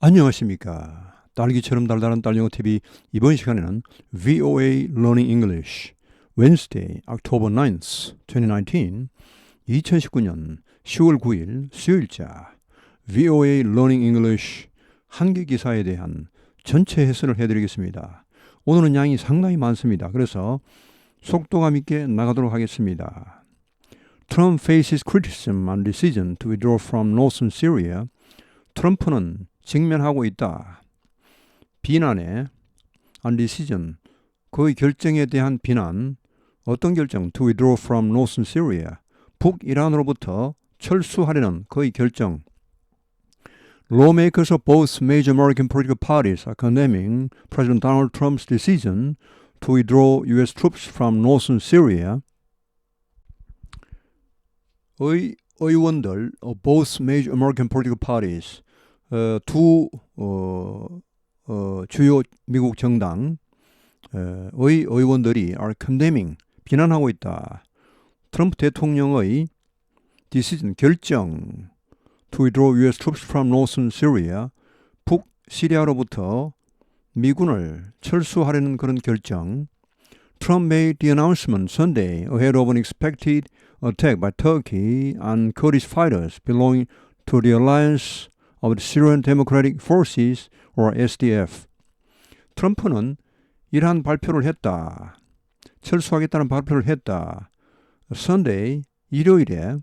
안녕하십니까. 딸기처럼 달달한 딸영어TV 이번 시간에는 VOA Learning English Wednesday, October 9th, 2019 2019년 10월 9일 수요일자 VOA Learning English 한개 기사에 대한 전체 해설을 해드리겠습니다. 오늘은 양이 상당히 많습니다. 그래서 속도감 있게 나가도록 하겠습니다. Trump faces criticism on decision to withdraw from northern Syria. 트럼프는 직면하고 있다. 비난에 on decision 그의 결정에 대한 비난 어떤 결정? To withdraw from northern Syria 북이란으로부터 철수하려는 그의 결정 Lawmakers of both major American political parties are condemning President Donald Trump's decision to withdraw U.S. troops from northern Syria. 의 의원들 of both major American political parties 어, 두 어, 어, 주요 미국 정당의 의원들이 are condemning 비난하고 있다. 트럼프 대통령의 decision 결정 to withdraw U.S. troops from northern Syria 북 시리아로부터 미군을 철수하려는 그런 결정. Trump made the announcement Sunday ahead of an expected attack by Turkey on Kurdish fighters belonging to the alliance of the Syrian Democratic Forces or SDF. 트럼프는 이러한 발표를 했다. 철수하겠다는 발표를 했다. Sunday 일요일에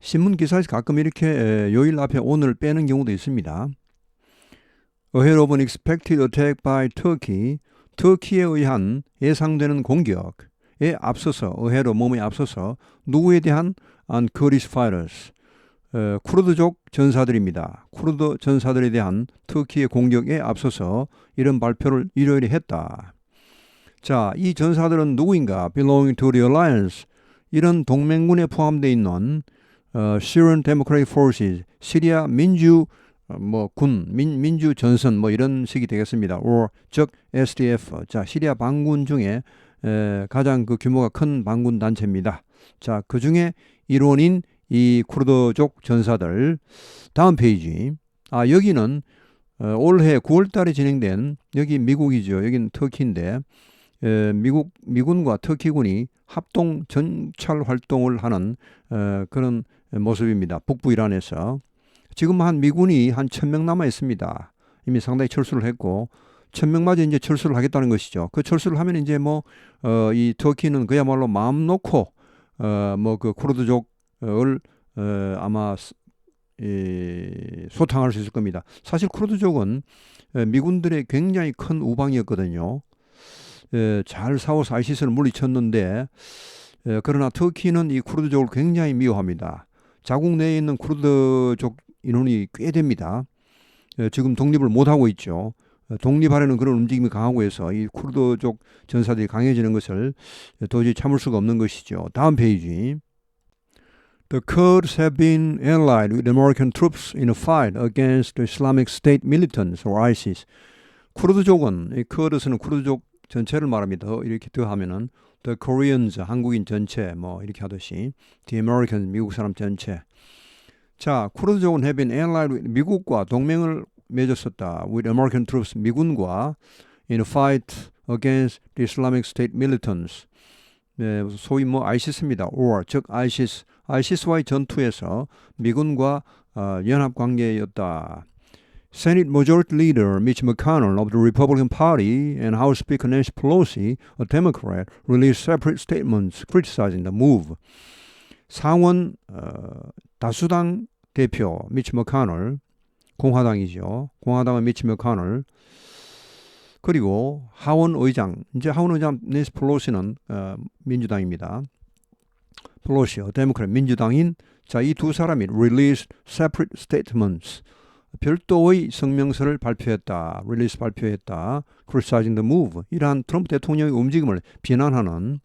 신문 기사에서 가끔 이렇게 요일 앞에 오늘 빼는 경우도 있습니다. Ahead of an expected attack by Turkey, 터키에 의한 예상되는 공격에 앞서서 ahead of 몸에 앞서서 누구에 대한 on Kurdish fighters 어, 쿠르드족 전사들입니다. 쿠르드 전사들에 대한 터키의 공격에 앞서서 이런 발표를 일요일에 했다. 자, 이 전사들은 누구인가? belonging to the alliance. 이런 동맹군에 포함되어 있는 어, Syrian Democratic Forces, 시리아 민주 어, 뭐군 민, 민주 전선 뭐 이런 식이 되겠습니다. or 즉 SDF. 자, 시리아 반군 중에 에, 가장 그 규모가 큰 반군 단체입니다. 자, 그 중에 일원인 이 쿠르드족 전사들 다음 페이지. 아 여기는 어, 올해 9월달에 진행된 여기 미국이죠. 여기는 터키인데 에, 미국 미군과 터키군이 합동 전찰 활동을 하는 어, 그런 모습입니다. 북부 이란에서. 지금 한 미군이 한 천 명 남아 있습니다. 이미 상당히 철수를 했고 천명마저 이제 철수를 하겠다는 것이죠. 그 철수를 하면 이제 뭐이 어, 터키는 그야말로 마음 놓고 어 뭐 그 쿠르드족 을 어, 아마 이, 소탕할 수 있을 겁니다. 사실 쿠르드족은 미군들의 굉장히 큰 우방이었거든요. 에, 잘 싸워서 아이시스를 물리쳤는데 에, 그러나 터키는 이 쿠르드족을 굉장히 미워합니다. 자국 내에 있는 쿠르드족 인원이 꽤 됩니다. 에, 지금 독립을 못하고 있죠. 독립하려는 그런 움직임이 강하고 해서 이 쿠르드족 전사들이 강해지는 것을 도저히 참을 수가 없는 것이죠. 다음 페이지. The Kurds have been allied with American troops in a fight against the Islamic State militants or ISIS. 쿠르드족은 이 쿠르드스는 쿠르드족 전체를 말합니다. 이렇게 더 하면은 the Koreans 한국인 전체 뭐 이렇게 하듯이 the Americans 미국 사람 전체. 자, 쿠르드족은 have been allied with 미국과 동맹을 맺었었다. with American troops 미군과 in a fight against the Islamic State militants. 네, 소위 뭐 아이시스입니다. or 즉아 아이시스와의 전투에서 미군과 어, 연합 관계였다. Senate Majority Leader Mitch McConnell of the Republican Party and House Speaker Nancy Pelosi, a Democrat, released separate statements criticizing the move. 상원 어, 다수당 대표 미치 머카널 공화당이죠. 공화당은 미치 머카널 그리고 하원 의장 이제 하원 의장 네스 플로시는 어, 민주당입니다. 플로시어 데모크래 민주당인 자 이 두 사람이 release separate statements 별도의 성명서를 발표했다. release 발표했다. criticizing the move 이러한 트럼프 대통령의 움직임을 비난하는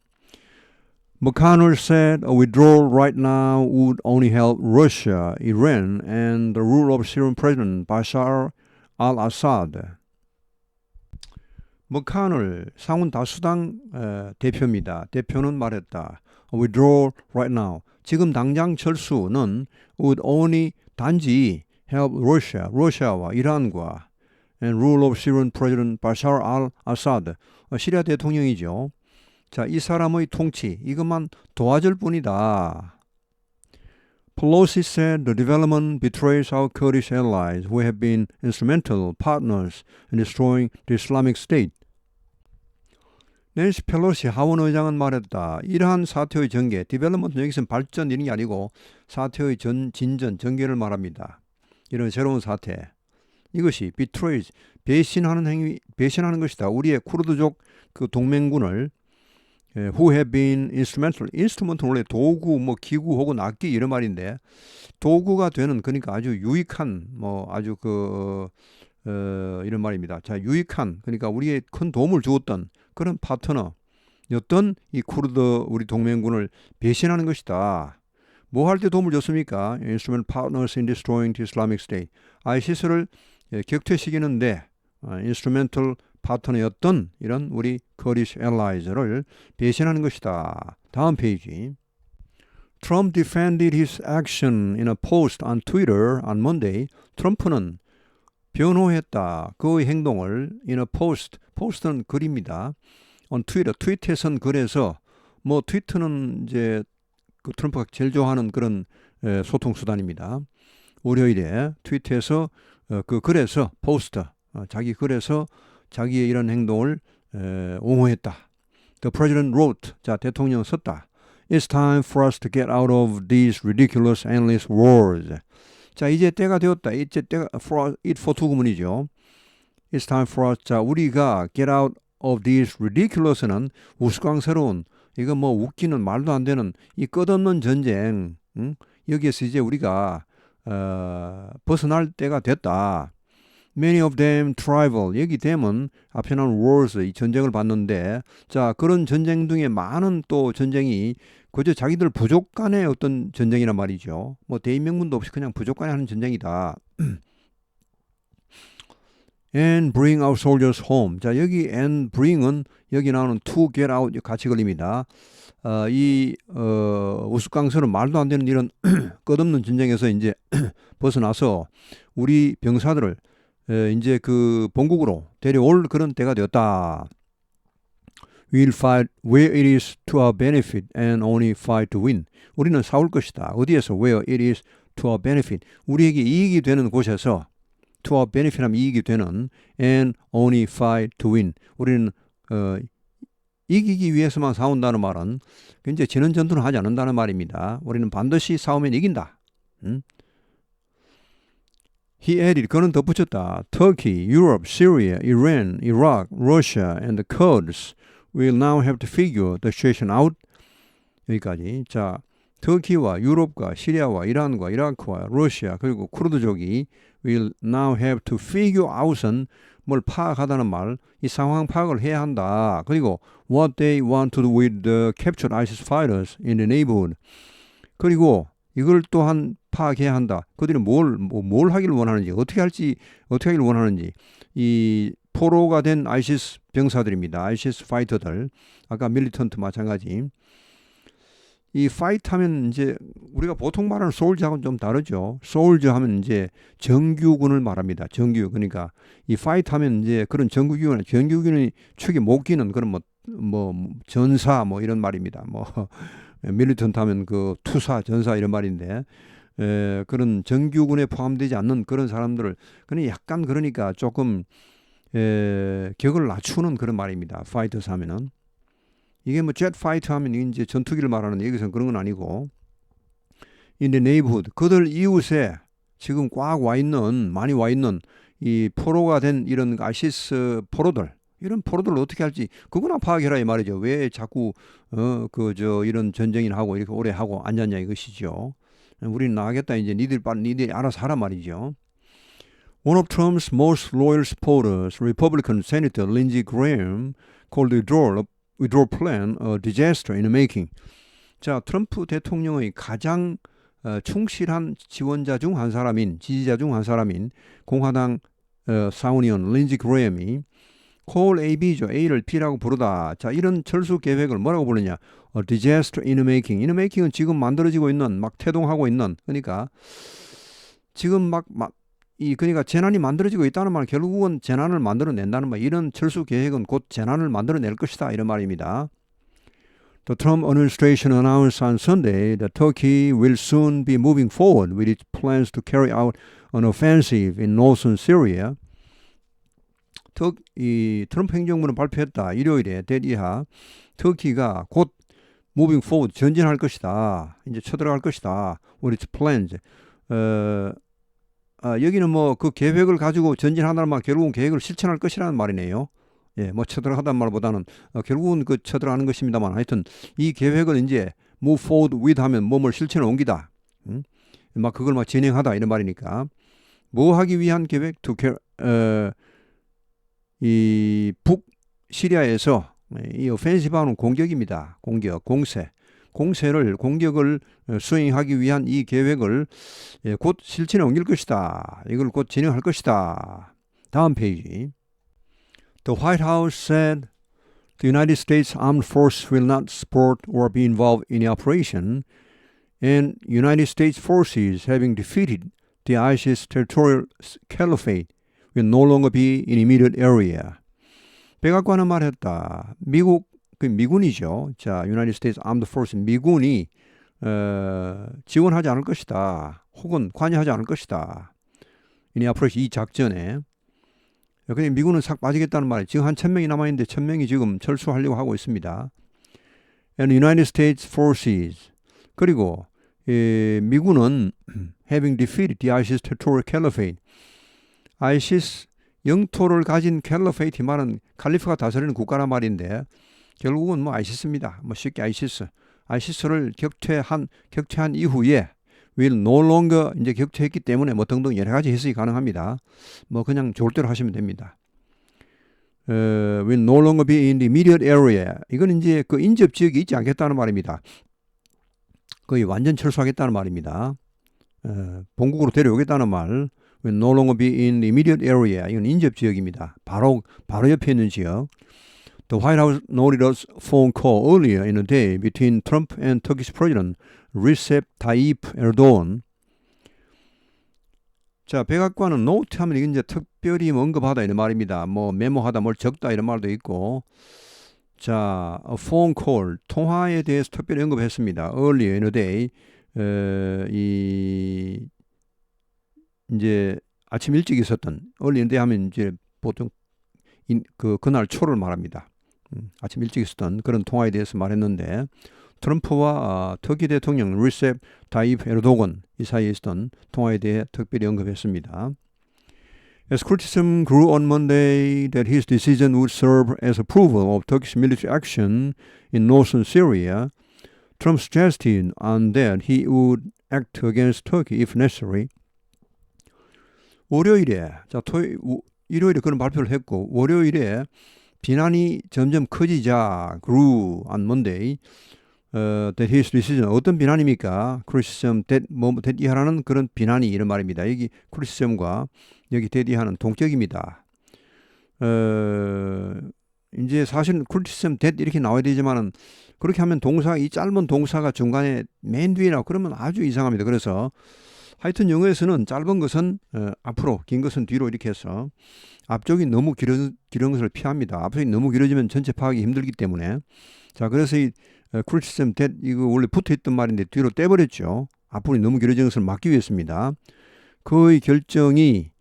McConnell said a withdrawal right now would only help Russia, Iran, and the rule of Syrian President Bashar al-Assad. 머카널 상원 다수당 에, 대표입니다. 대표는 말했다. Withdraw right now. 지금 당장 철수는 would only 단지 help Russia, 러시아와 이란과 and rule of Syrian President Bashar al-Assad, 어, 시리아 대통령이죠. 자, 이 사람의 통치 이것만 도와줄 뿐이다. Pelosi said the development betrays our Kurdish allies who have been instrumental partners in destroying the Islamic State. 낸시 펠로시 하원 의장은 말했다. 이러한 사태의 전개, 디벨롭먼트 여기서는 발전 이런 게 아니고 사태의 전, 진전, 전개를 말합니다. 이런 새로운 사태. 이것이 betrays, 배신하는 행위, 배신하는 것이다. 우리의 쿠르드족 그 동맹군을 예, who have been instrumental. instrument 원래 도구, 뭐 기구 혹은 악기 이런 말인데 도구가 되는 그러니까 아주 유익한 뭐 아주 그 어, 이런 말입니다. 자 유익한 그러니까 우리의 큰 도움을 주었던 그런 파트너였던 이 쿠르드 우리 동맹군을 배신하는 것이다. 뭐 할 때 도움을 줬습니까? Instrument partners in destroying the Islamic State. ISIS를 예, 격퇴시키는데 어, instrumental 파트너였던 이런 우리 커리시 엘라이즈를 배신하는 것이다. 다음 페이지. Trump defended his action in a post on Twitter on Monday. 트럼프는 변호했다. 그의 행동을 in a post. 포스트는 글입니다. on Twitter. 트윗에선 글에서 뭐 트위터는 이제 그 트럼프가 제일 좋아하는 그런 에, 소통 수단입니다. 월요일에 트위터에서 어, 그 글에서 포스트 어, 자기 글에서 자기의 이런 행동을 에, 옹호했다. The president wrote. 자, 대통령 썼다. It's time for us to get out of these ridiculous endless wars. 자, 이제 때가 되었다. 이제 때가 for it for two 구문이죠. It's time for us. 자, 우리가 get out of these ridiculous는 우스꽝스러운 이거 뭐 웃기는 말도 안 되는 이 끝없는 전쟁. 응? 여기에서 이제 우리가 어, 벗어날 때가 됐다. Many of them tribal. 여기 댐은 앞에 나온 wars, 이 전쟁을 봤는데, 자, 그런 전쟁 중에 많은 또 전쟁이 그저 자기들 부족 간의 어떤 전쟁이란 말이죠. 뭐 대인명분도 없이 그냥 부족 간에 하는 전쟁이다. and bring our soldiers home. 자, 여기 and bring은 여기 나오는 to get out 같이 걸립니다. 어, 이 어, 우스꽝스러운 말도 안 되는 이런 끝없는 전쟁에서 이제 벗어나서 우리 병사들을 에, 이제 그 본국으로 데려올 그런 때가 되었다. We'll fight where it is to our benefit and only fight to win. 우리는 싸울 것이다. 어디에서 where it is to our benefit. 우리에게 이익이 되는 곳에서 to our benefit 하면 이익이 되는 and only fight to win. 우리는 어, 이기기 위해서만 싸운다는 말은 이제 지는 전투는 하지 않는다는 말입니다. 우리는 반드시 싸우면 이긴다. 음? He added, 그는 덧붙였다. Turkey, Europe, Syria, Iran, Iraq, Russia, and the Kurds will now have to figure the situation out. 여기까지. 자, 터키와 유럽과 시리아와 이란과 이라크와 러시아 그리고 쿠르드족이 will now have to figure out은 뭘 파악하다는 말, 이 상황 파악을 해야 한다. 그리고 what they want to do with the captured ISIS fighters in the neighborhood. 그리고 이걸 또한 파악해야 한다. 그들이 뭘, 뭐, 뭘 하기를 원하는지, 어떻게 할지, 어떻게 하기를 원하는지. 이 포로가 된 아이시스 병사들입니다. 아이시스 파이터들. 아까 밀리턴트 마찬가지. 이 파이트 하면 이제 우리가 보통 말하는 소울즈하고는 좀 다르죠. 소울즈 하면 이제 정규군을 말합니다. 정규. 그러니까 이 파이트 하면 이제 그런 정규軍, 정규군이 축에 못 끼는 그런 뭐, 뭐, 전사 뭐 이런 말입니다. 뭐, 밀리턴트 하면 그 투사, 전사 이런 말인데, 에, 그런 정규군에 포함되지 않는 그런 사람들을, 그는 약간 그러니까 조금, 에, 격을 낮추는 그런 말입니다. 파이터스 하면은. 이게 뭐젯 파이터 하면 이제 전투기를 말하는 여기서는 그런 건 아니고 the neighborhood 그들 이웃에 지금 꽉 와 있는 많이 와 있는 이 포로가 된 이런 아시스 포로들 이런 포로들 어떻게 할지 그거나 파악해라 이 말이죠. 왜 자꾸 어 그 저 이런 전쟁이나 하고 이렇게 오래 하고 앉았냐 이것이죠. 우리는 나가겠다 이제 니들 빨리 니들이 알아서 하란 말이죠. One of Trump's most loyal supporters, Republican Senator Lindsey Graham, called the withdrawal withdrawal plan a disaster in the making. 자, 트럼프 대통령의 가장 어, 충실한 지원자 중 한 사람인 지지자 중 한 사람인 공화당 어, 사우니언 린지 그레엄이 콜 AB죠. A를 B라고 부르다. 자, 이런 철수 계획을 뭐라고 부르냐? A disaster in the making. in the making은 지금 만들어지고 있는 막 태동하고 있는 그러니까 지금 막, 막 이 그러니까 재난이 만들어지고 있다는 말은 결국은 재난을 만들어낸다는 말 이런 철수 계획은 곧 재난을 만들어낼 것이다 이런 말입니다. The Trump administration announced on Sunday that Turkey will soon be moving forward with its plans to carry out an offensive in northern Syria. 터, 이 트럼프 행정부는 발표했다. 일요일에 대리하 터키가 곧 moving forward 전진할 것이다. 이제 쳐들어갈 것이다. With its plans. 어, 아, 여기는 뭐 그 계획을 가지고 전진하다는 말 결국은 계획을 실천할 것이라는 말이네요. 예, 뭐 쳐들어가단 말보다는 어, 결국은 그 쳐들어가는 것입니다만 하여튼 이 계획을 이제 move forward with 하면 몸을 실천에 옮기다. 음? 막 그걸 막 진행하다 이런 말이니까 뭐 하기 위한 계획? to care, 어, 이 북 시리아에서 이 오펜시브하는 공격입니다. 공격, 공세. 공세를 공격을 수행하기 위한 이 계획을 예, 곧 실천에 옮길 것이다. 이걸 곧 진행할 것이다. 다음 페이지. The White House said the United States Armed Forces will not support or be involved in the operation, and United States forces having defeated the ISIS territorial caliphate will no longer be in immediate area. 백악관은 말했다. 미국 그 미군이죠. 자, United States Armed Forces 미군이 어, 지원하지 않을 것이다. 혹은 관여하지 않을 것이다. 이 앞으로 이 작전에 근데 미군은 싹 빠지겠다는 말이에요. 지금 한 천명이 남아있는데 천명이 지금 철수하려고 하고 있습니다. And United States Forces 그리고 예, 미군은 having defeated the ISIS territorial caliphate ISIS 영토를 가진 캘리페이트 말은 칼리프가 다스리는 국가란 말인데 결국은 뭐 아이시스입니다. 뭐 쉽게 아이시스. 아이시스를 격퇴한 격퇴한 이후에 will no longer 이제 격퇴했기 때문에 뭐 등등 여러 가지 해석이 가능합니다. 뭐 그냥 좋을 대로 하시면 됩니다. uh, will no longer be in the immediate area. 이건 이제 그 인접 지역이 있지 않겠다는 말입니다. 거의 완전 철수하겠다는 말입니다. 어, 본국으로 데려오겠다는 말. will no longer be in the immediate area. 이건 인접 지역입니다. 바로 바로 옆에 있는 지역. The White House noted a phone call earlier in the day between Trump and Turkish President Recep Tayyip Erdogan. 자, 백악관은 노트 하면 이건 이제 특별히 언급하다 이런 말입니다. 뭐 메모하다 뭘 적다 이런 말도 있고. 자, phone call 통화에 대해서 특별히 언급했습니다. earlier in the day 어, 이 이제 아침 일찍 있었던 early in the day 하면 이제 보통 인, 그 그날 초를 말합니다. 음, 아침 일찍 있었던 그런 통화에 대해서 말했는데 트럼프와 어, 터키 대통령 리셉 타입 에르도건 이 사이에 있었던 통화에 대해 특별히 언급했습니다. As criticism grew on Monday that his decision would serve as approval of Turkish military action in northern Syria, Trump suggested on that he would act against Turkey if necessary. 월요일에 자 토, 일요일에 그런 발표를 했고 월요일에 비난이 점점 커지자 grew on Monday 어, that his decision 어떤 비난입니까? criticism that 뭐 대디하라는 그런 비난이 이런 말입니다. 여기 criticism과 여기 대디하는 동격입니다. 어, 이제 사실은 criticism that 이렇게 나와야 되지만은 그렇게 하면 동사 이 짧은 동사가 중간에 맨 뒤에 나고 그러면 아주 이상합니다. 그래서 하여튼 영어에서는 짧은 것은 어, 앞으로, 긴 것은 뒤로 이렇게 해서 앞쪽이 너무 길어, 길은 것을 피합니다. 앞쪽이 너무 길어지면 전체 파악이 힘들기 때문에 자 그래서 이 criticism that 이거 원래 붙어 있던 말인데 뒤로 떼버렸죠. 앞으로 너무 길어진 것을 막기 위해서입니다. 그의 결정이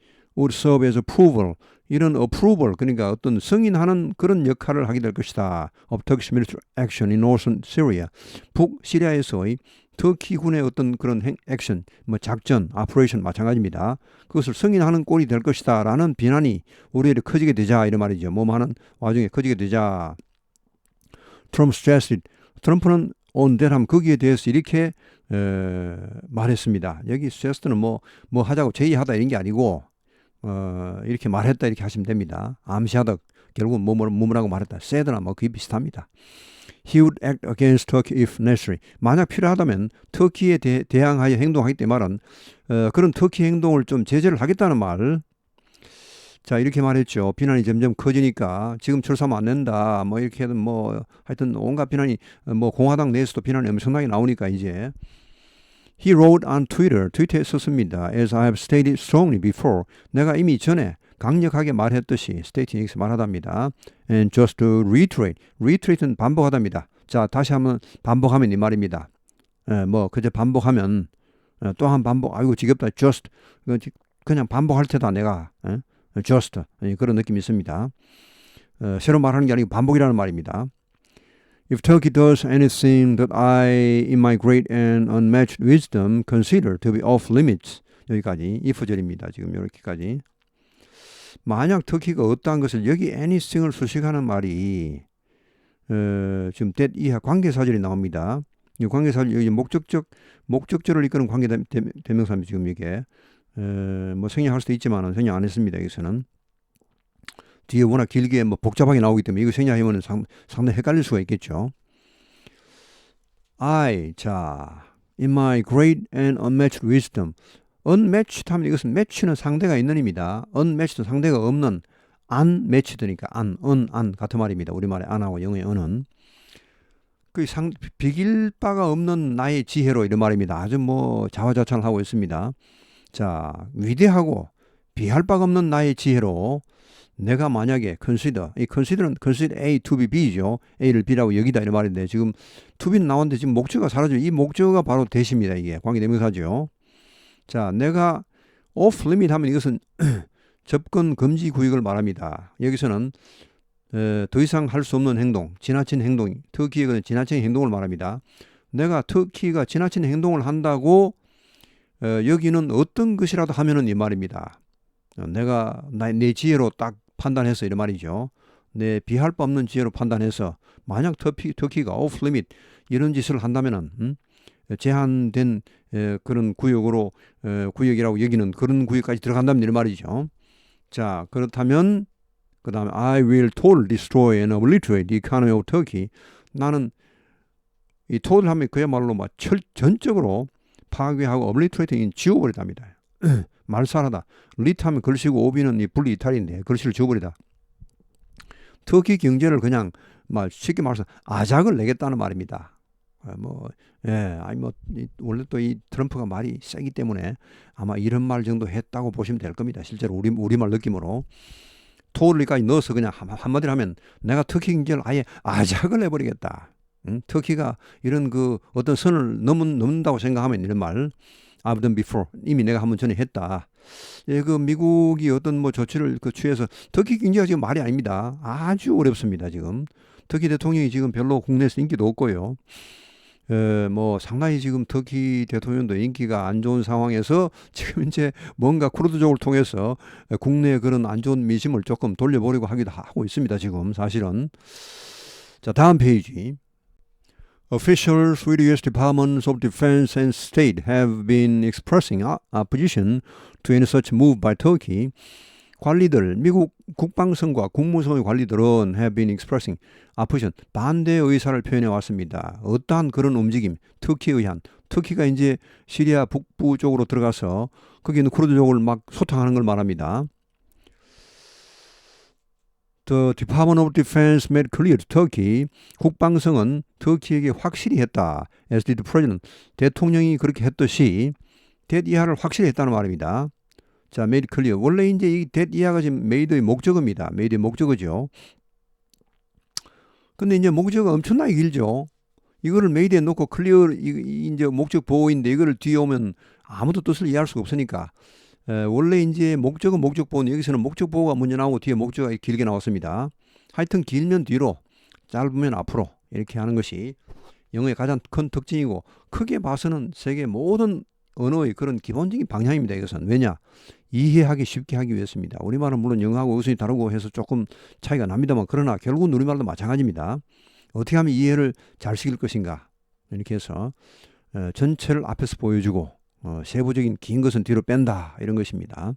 serve as approval 이런 approval 그러니까 어떤 승인하는 그런 역할을 하게 될 것이다. of Turkish military action in northern Syria 북 시리아에서의 터키군의 어떤 그런 행, 액션, 뭐 작전, 아프레이션 마찬가지입니다. 그것을 승인하는 꼴이 될 것이다라는 비난이 우리에게 커지게 되자 이런 말이죠. 뭐뭐 하는 와중에 커지게 되자. 트럼프 스트레스 트럼프는 온데람 거기에 대해서 이렇게 에, 말했습니다. 여기 스트레스는 뭐, 뭐 하자고 제의하다 이런 게 아니고 어, 이렇게 말했다 이렇게 하시면 됩니다. 암시하다 결국은 뭐뭐 뭐라고 말했다. 세드나 뭐 그게 비슷합니다. He would act against Turkey if necessary. 만약 필요하다면 터키에 대, 대항하여 행동하기 때문에 말은 어, 그런 터키 행동을 좀 제재를 하겠다는 말. 자 이렇게 말했죠. 비난이 점점 커지니까 지금 철수하면 안 된다. 뭐 이렇게 해도 뭐 하여튼 온갖 비난이 뭐 공화당 내에서도 비난이 엄청나게 나오니까 이제 He wrote on Twitter, 트위터에 썼습니다. As I have stated strongly before, 내가 이미 전에 강력하게 말했듯이 stating x 말하답니다. And just to reiterate, reiterate는 반복하답니다. 자, 다시 한번 반복하면 이 말입니다. 예, 뭐 그저 반복하면 예, 또한 반복. 아이고 지겹다. just 그냥 반복할 테다 내가. 예? just 예, 그런 느낌이 있습니다. 어, 새로 말하는 게 아니고 반복이라는 말입니다. If Turkey does anything that I, in my great and unmatched wisdom, consider to be off limits, 여기까지 if절입니다. 지금 이렇게까지. 만약 터키가 어떠한 것을 여기 anything을 수식하는 말이 어, 지금 that 이하 관계사절이 나옵니다. 이 관계사절 여기 목적적 목적절을 이끄는 관계 대명사입니다. 지금 이게 어, 뭐 생략할 수도 있지만 생략 안 했습니다. 여기서는 뒤에 워낙 길게 뭐 복잡하게 나오기 때문에 이거 생략하면 상, 상당히 헷갈릴 수가 있겠죠. I 자 in my great and unmatched wisdom unmatched 하면 이것은 match는 상대가 있는입니다. unmatched 상대가 없는 unmatched니까 an, un, an 같은 말입니다. 우리말의 an하고 영어의 un은 그 상, 비길 바가 없는 나의 지혜로 이런 말입니다. 아주 뭐 자화자찬을 하고 있습니다. 자 위대하고 비할 바가 없는 나의 지혜로 내가 만약에 consider, 이 consider는 consider A to be B죠. A를 B라고 여기다 이런 말인데 지금 to be는 나왔는데 지금 목적어가 사라져요. 이 목적어가 바로 대시입니다. 이게 관계대명사죠. 자, 내가 off limit 하면 이것은 접근 금지 구역을 말합니다. 여기서는 에, 더 이상 할 수 없는 행동, 지나친 행동, 터키의 지나친 행동을 말합니다. 내가 터키가 지나친 행동을 한다고 에, 여기는 어떤 것이라도 하면은 이 말입니다. 어, 내가 나, 내 지혜로 딱 판단해서 이런 말이죠. 내 비할 바 없는 지혜로 판단해서 만약 터키, 터키가 오프 리밋 이런 짓을 한다면은 음? 제한된 에, 그런 구역으로 에, 구역이라고 여기는 그런 구역까지 들어간다면 이런 말이죠. 자 그렇다면 그 다음에 I will totally destroy and obliterate the economy of Turkey. 나는 이 total 하면 그야말로 막 철, 전적으로 파괴하고 obliterating 지워버리답니다. 말살하다. 리트 하면 글씨고 오비는 이 분리 이탈인데 글씨를 지워버리다. 터키 경제를 그냥 말 쉽게 말해서 아작을 내겠다는 말입니다. 어, 뭐, 예, 아니 뭐 원래 또 이 트럼프가 말이 세기 때문에 아마 이런 말 정도 했다고 보시면 될 겁니다. 실제로 우리 우리말 느낌으로 토르리까지 넣어서 그냥 한마디로 하면 내가 터키 경제를 아예 아작을 내버리겠다. 응? 터키가 이런 그 어떤 선을 넘은, 넘는다고 생각하면 이런 말 I've done before. 이미 내가 한 번 전에 했다. 예, 그 미국이 어떤 뭐 조치를 그 취해서 터키 경제가 지금 말이 아닙니다. 아주 어렵습니다, 지금. 터키 대통령이 지금 별로 국내에서 인기도 없고요. 에, 뭐 상당히 지금 터키 대통령도 인기가 안 좋은 상황에서 지금 이제 뭔가 쿠르드족을 통해서 국내 그런 안 좋은 민심을 조금 돌려보려고 하기도 하고 있습니다. 지금 사실은 자 다음 페이지 Officials with U.S. Departments of Defense and State have been expressing opposition to any such move by Turkey. 관리들, 미국 국방성과 국무성의 관리들은 have been expressing opposition, 반대 의사를 표현해 왔습니다. 어떠한 그런 움직임, 터키에 의한, 터키가 이제 시리아 북부 쪽으로 들어가서 거기 있는 쿠르드족을 막 소탕하는 걸 말합니다. The Department of Defense made clear to Turkey. 국방성은 터키에게 확실히 했다. As did the President. 대통령이 그렇게 했듯이 이하를 확실히 했다는 말입니다. 자, made clear. 원래 이제 이 that 이하가 지금 made의 목적어입니다. made의 목적어죠. 근데 이제 목적어가 엄청나게 길죠. 이거를 made에 놓고 clear 이제 목적 보호인데 이거를 뒤에 오면 아무도 뜻을 이해할 수가 없으니까 에, 원래 이제 목적은 목적 보호는 여기서는 목적 보호가 먼저 나오고 뒤에 목적이 길게 나왔습니다. 하여튼 길면 뒤로 짧으면 앞으로 이렇게 하는 것이 영어의 가장 큰 특징이고 크게 봐서는 세계 모든 언어의 그런 기본적인 방향입니다. 이것은 왜냐 이해하기 쉽게 하기 위해서입니다. 우리말은 물론 영어하고 어순이 다르고 해서 조금 차이가 납니다만 그러나 결국은 우리말도 마찬가지입니다. 어떻게 하면 이해를 잘 시킬 것인가 이렇게 해서 전체를 앞에서 보여주고 어, 세부적인 긴 것은 뒤로 뺀다 이런 것입니다.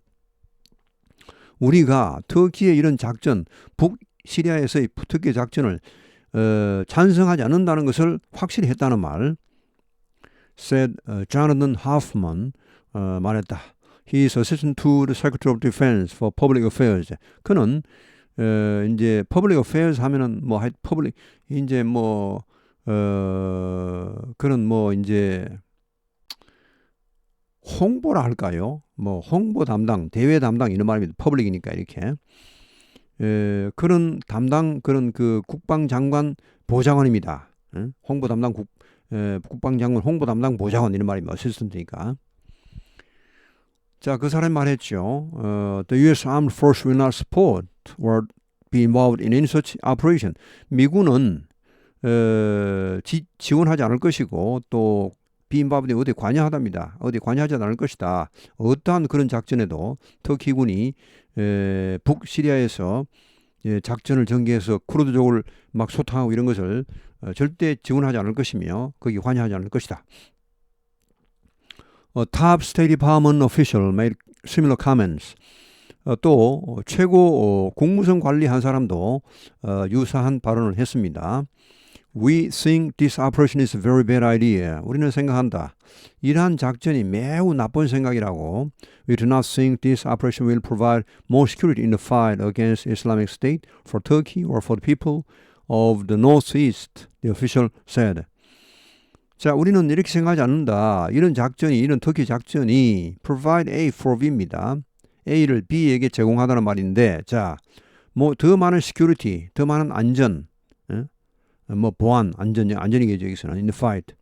우리가 터키의 이런 작전, 북시리아에서의 특기 작전을 어, 찬성하지 않는다는 것을 확실히 했다는 말. said Jonathan Hoffman 어, 말했다. He is assistant to the Secretary of Defense for Public Affairs. 그는 어, 이제 Public Affairs 하면은 뭐 public 이제 뭐 어, 그런 뭐 이제 홍보라 할까요? 뭐 홍보 담당, 대외 담당 이런 말입니다. 퍼블릭이니까 이렇게 에, 그런 담당 그런 그 국방장관 보좌관입니다. 응? 홍보 담당 국 에, 국방장관 홍보 담당 보좌관 이런 말입니다. 어시스턴트니까. 자, 그 사람이 말했죠. 어, the U.S. Armed Force will not support or be involved in any such operation. 미군은 어, 지, 지원하지 않을 것이고 또 비인바브에 어디 관여하답니다. 어디 관여하지 않을 것이다. 어떠한 그런 작전에도 터키군이 에, 북시리아에서 예, 작전을 전개해서 쿠르드족을 막 소탕하고 이런 것을 어, 절대 지원하지 않을 것이며 거기 관여하지 않을 것이다. Top State Department official made similar comments. 어, 또 최고 어, 국무성 관리 한 사람도 어, 유사한 발언을 했습니다. We think this operation is a very bad idea. 우리는 생각한다. 이러한 작전이 매우 나쁜 생각이라고. We do not think this operation will provide more security in the fight against Islamic State for Turkey or for the people of the Northeast, the official said. 자, 우리는 이렇게 생각하지 않는다. 이런 작전이, 이런 터키 작전이 provide A for B입니다. A를 B에게 제공하다는 말인데, 자, 뭐 더 많은 security, 더 많은 안전, 에? 뭐 보안, 안전, 안전이겠죠 여기서는 in the fight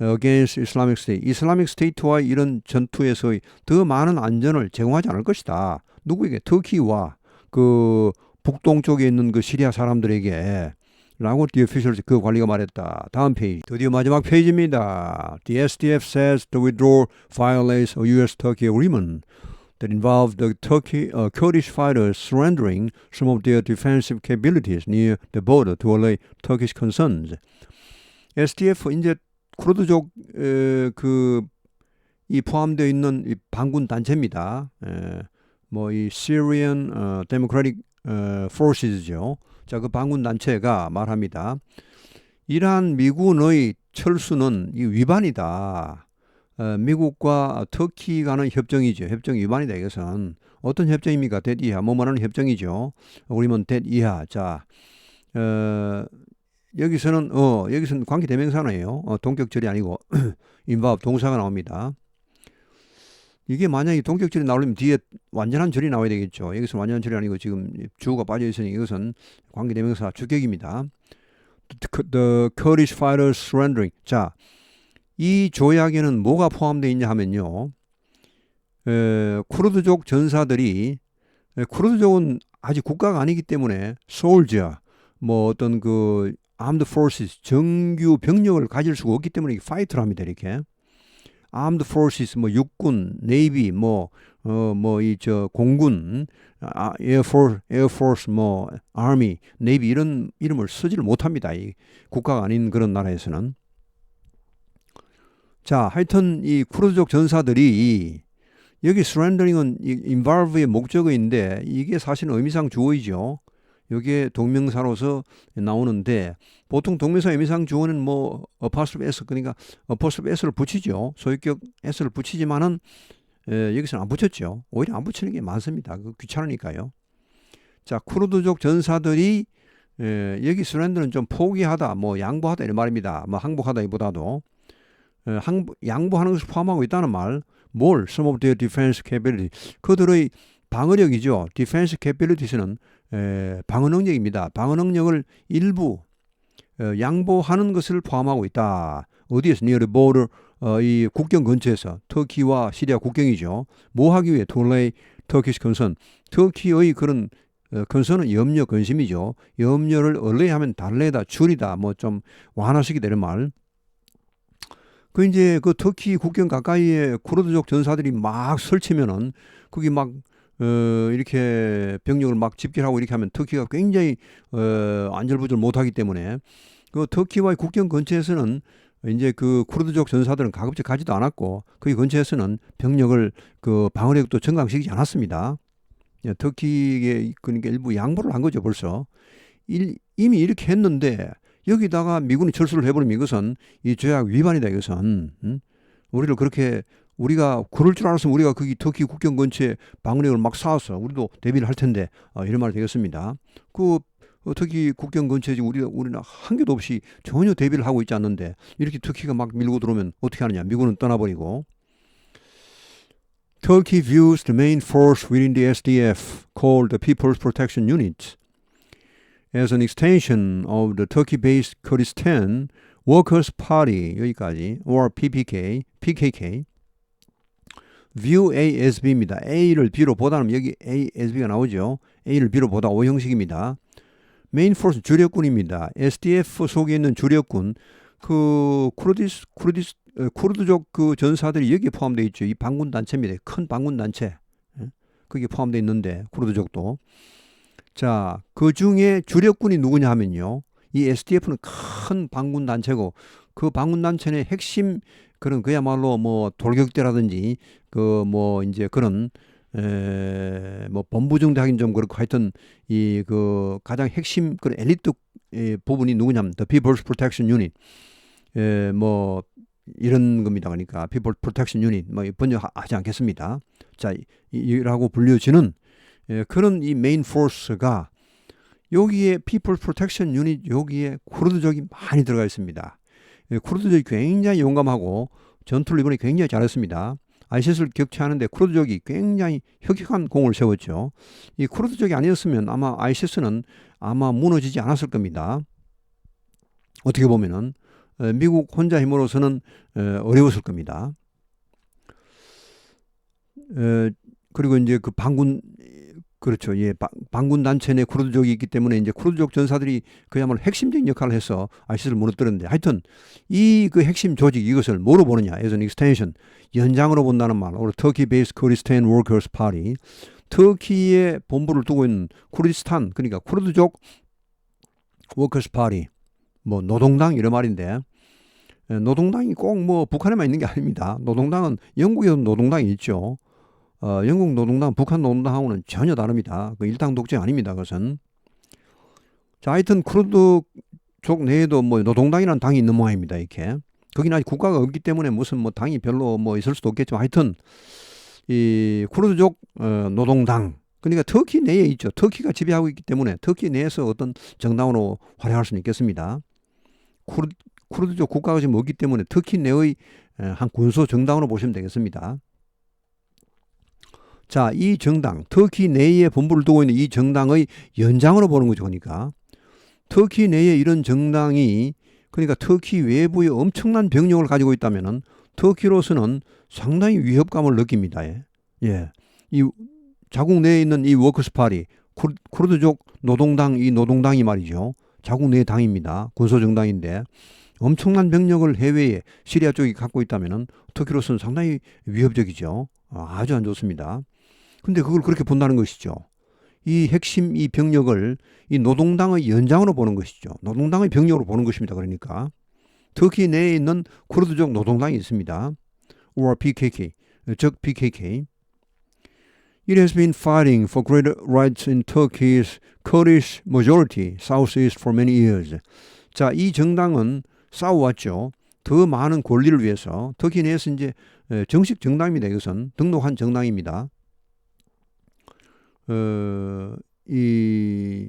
against Islamic State. 이슬라믹 스테이트와 이런 전투에서의 더 많은 안전을 제공하지 않을 것이다. 누구에게? 터키와 그 북동쪽에 있는 그 시리아 사람들에게 라고 the officials 그 관리가 말했다. 다음 페이지. 드디어 마지막 페이지입니다. The SDF says the withdrawal violates a U.S.-Turkey agreement that involved the Turkey uh, Kurdish fighters surrendering some of their defensive capabilities near the border to allay Turkish concerns. SDF 이제 쿠르드족 그 이 포함되어 있는 이 반군 단체입니다. 뭐 이 Syrian 어, Democratic 어, Forces죠. 자, 그 반군 단체가 말합니다. 이러한 미군의 철수는 이 위반이다. 어, 미국과 터키 간의 협정이죠. 협정 위반이다. 이것은 어떤 협정입니까? 대 이하 뭐 말하는 협정이죠. 우리면 대 이하. 자, 어, 여기서는 어 여기서는 관계 대명사네요. 어, 동격절이 아니고 인밥 동사가 나옵니다. 이게 만약에 동격절이 나오려면 뒤에 완전한 절이 나와야 되겠죠. 여기서 완전한 절이 아니고 지금 주어가 빠져 있으니 이것은 관계대명사 주격입니다. The Kurdish fighters surrendering. 자, 이 조약에는 뭐가 포함되어 있냐 하면요. 에, 쿠르드족 전사들이 에, 쿠르드족은 아직 국가가 아니기 때문에 솔저 뭐 어떤 그 armed forces 정규 병력을 가질 수가 없기 때문에 파이터를 합니다 이렇게 armed forces 뭐 육군, 네이비 뭐어뭐 이 저 공군, 아, 에어포스, 에어포스 뭐 아미, 네이비 이런 이름을 쓰지를 못합니다. 이 국가가 아닌 그런 나라에서는. 자, 하여튼 이 쿠르드족 전사들이 여기 surrendering은 involve의 목적어인데 이게 사실은 의미상 주어이죠. 여기에 동명사로서 나오는데 보통 동명사 의미상 주어는 뭐 apostrophe s 그러니까 apostrophe s를 붙이죠. 소유격 s를 붙이지만은 에, 여기서는 안 붙였죠. 오히려 안 붙이는 게 많습니다. 그 귀찮으니까요. 자, 쿠르드족 전사들이 에, 여기 스랜드는 좀 포기하다, 뭐 양보하다 이런 말입니다. 뭐 항복하다기보다도 에, 항, 양보하는 것을 포함하고 있다는 말. 뭘? Some of their defense capability. 그들의 방어력이죠. defense capabilities는 에, 방어 능력입니다. 방어 능력을 일부 어, 양보하는 것을 포함하고 있다. 어디에서 near the border 어, 이 국경 근처에서 터키와 시리아 국경이죠. 뭐 하기 위해 돌레이 터키시 컨선 터키의 그런 어, 컨선은 염려 근심이죠. 염려를 얼레하면 달래다 줄이다 뭐 좀 완화시키 되는 말. 그 이제 그 터키 국경 가까이에 쿠르드족 전사들이 막 설치면은 거기 막 어, 이렇게 병력을 막 집결하고 이렇게 하면 터키가 굉장히 어, 안절부절 못하기 때문에 그 터키와의 국경 근처에서는 이제 그 쿠르드족 전사들은 가급적 가지도 않았고 그 근처에서는 병력을 그 방어력도 증강시키지 않았습니다. 예, 터키에 그러니까 일부 양보를 한 거죠 벌써 일, 이미 이렇게 했는데 여기다가 미군이 철수를 해버리면 이것은 이 조약 위반이다 이것은 음? 우리를 그렇게 우리가 그럴 줄 알았으면 우리가 거기 터키 국경 근처에 방어력을 막 쌓아서 우리도 대비를 할 텐데 어, 이런 말이 되겠습니다. 그 어, 터키 국경 근처에 우리가 우리는 한 개도 없이 전혀 대비를 하고 있지 않는데 이렇게 터키가 막 밀고 들어오면 어떻게 하느냐? 미군은 떠나버리고 Turkey views the main force within the SDF, called the People's Protection Unit, as an extension of the Turkey-based Kurdistan Workers' Party 여기까지, or PPK, PKK. View A as B입니다. A를 B로 보다는 여기 A as B가 나오죠. A를 B로 보다 O 형식입니다. 메인 포스 주력군입니다. SDF 속에 있는 주력군 그 쿠르디스 쿠르디스 어, 쿠르드족 그 전사들이 여기에 포함되어 있죠. 이 반군 단체입니다. 큰 반군 단체. 예? 거기에 포함되어 있는데 쿠르드족도 자, 그 중에 주력군이 누구냐 하면요. 이 SDF는 큰 반군 단체고 그 반군 단체의 핵심 그런 그야말로 뭐 돌격대라든지 그 뭐 이제 그런 에뭐 본부 정도 하긴 좀 그렇고 하여튼 이 그 가장 핵심 그런 엘리트 의 부분이 누구냐면 The People's Protection Unit 에뭐 이런 겁니다. 그러니까 People Protection Unit 뭐 번역하지 않겠습니다. 자, 이라고 불려지는 에, 그런 이 메인 포스가 여기에 People Protection Unit 여기에 쿠르드족이 많이 들어가 있습니다. 예, 쿠르드족이 굉장히 용감하고 전투를 이번에 굉장히 잘했습니다. 아이시스를 격추하는데 쿠르드족이 굉장히 혁혁한 공을 세웠죠. 이 쿠르드족이 아니었으면 아마 아이시스는 아마 무너지지 않았을 겁니다. 어떻게 보면은 미국 혼자 힘으로서는 어려웠을 겁니다. 그리고 이제 그 반군 그렇죠. 예, 반군 단체 내 쿠르드족이 있기 때문에 이제 쿠르드족 전사들이 그야말로 핵심적인 역할을 해서 아이시스를 무너뜨렸는데 하여튼 이 그 핵심 조직 이것을 뭐로 보느냐? an extension 연장으로 본다는 말. 오늘 터키 베이스 쿠르디스탄 워커스 파티 터키에 본부를 두고 있는 쿠르디스탄 그러니까 쿠르드족 워커스 파티 뭐 노동당 이런 말인데 노동당이 꼭 뭐 북한에만 있는 게 아닙니다. 노동당은 영국에도 노동당이 있죠. 어, 영국 노동당, 북한 노동당하고는 전혀 다릅니다. 그 일당 독재 아닙니다. 그것은. 자, 하여튼 쿠르드 쪽 내에도 뭐 노동당이라는 당이 있는 모양입니다. 이렇게. 거기는 아직 국가가 없기 때문에 무슨 뭐 당이 별로 뭐 있을 수도 없겠지만 하여튼 이 쿠르드족 어, 노동당 그러니까 터키 내에 있죠. 터키가 지배하고 있기 때문에 터키 내에서 어떤 정당으로 활용할 수는 있겠습니다. 쿠르, 쿠르드족 국가가 지금 없기 때문에 터키 내의 한 군소 정당으로 보시면 되겠습니다. 자, 이 정당, 터키 내에 본부를 두고 있는 이 정당의 연장으로 보는 거죠. 그러니까. 터키 내에 이런 정당이 그러니까 터키 외부에 엄청난 병력을 가지고 있다면은 터키로서는 상당히 위협감을 느낍니다. 예. 예. 이 자국 내에 있는 이 워크스 파리, 쿠르드족 노동당 이 노동당이 말이죠. 자국 내 당입니다. 군소 정당인데 엄청난 병력을 해외에 시리아 쪽이 갖고 있다면은 터키로서는 상당히 위협적이죠. 아주 안 좋습니다. 근데 그걸 그렇게 본다는 것이죠. 이 핵심 이 병력을 이 노동당의 연장으로 보는 것이죠. 노동당의 병력으로 보는 것입니다. 그러니까 터키 내에 있는 쿠르드족 노동당이 있습니다. or PKK, 즉 PKK. It has been fighting for greater rights in Turkey's Kurdish majority southeast for many years. 자, 이 정당은 싸워왔죠. 더 많은 권리를 위해서 터키 내에서 이제 정식 정당입니다. 이것은 등록한 정당입니다. 어, 이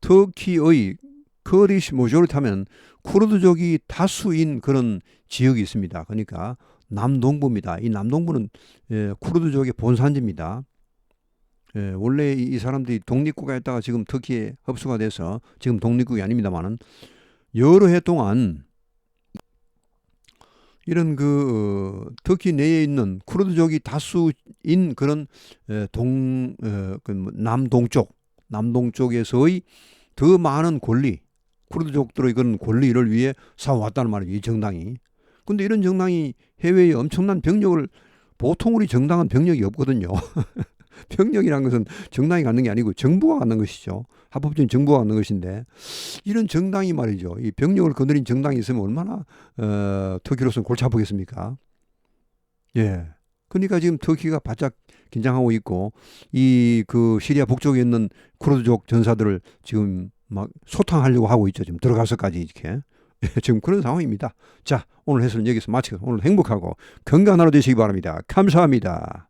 터키의 커리시 모조를 타면 쿠르드족이 다수인 그런 지역이 있습니다. 그러니까 남동부입니다. 이 남동부는 예, 쿠르드족의 본산지입니다. 예, 원래 이 사람들이 독립국가였다가 지금 터키에 흡수가 돼서 지금 독립국이 아닙니다만은 여러 해 동안 이런 그 어, 터키 내에 있는 쿠르드족이 다수인 그런 동그뭐 남동쪽 남동쪽에서의 더 많은 권리 쿠르드족들의 그런 권리를 위해 싸워왔다는 말이죠 이 정당이. 근데 이런 정당이 해외에 엄청난 병력을 보통 우리 정당은 병력이 없거든요. 병력이란 것은 정당이 갖는 게 아니고 정부가 갖는 것이죠. 합법적인 정부가 갖는 것인데 이런 정당이 말이죠. 이 병력을 거느린 정당이 있으면 얼마나 어, 터키로서는 골치 아프겠습니까? 예. 그러니까 지금 터키가 바짝 긴장하고 있고 이 그 시리아 북쪽에 있는 쿠르드족 전사들을 지금 막 소탕하려고 하고 있죠. 지금 들어가서까지 이렇게. 지금 그런 상황입니다. 자, 오늘 해설은 여기서 마치고 오늘 행복하고 건강한 하루 되시기 바랍니다. 감사합니다.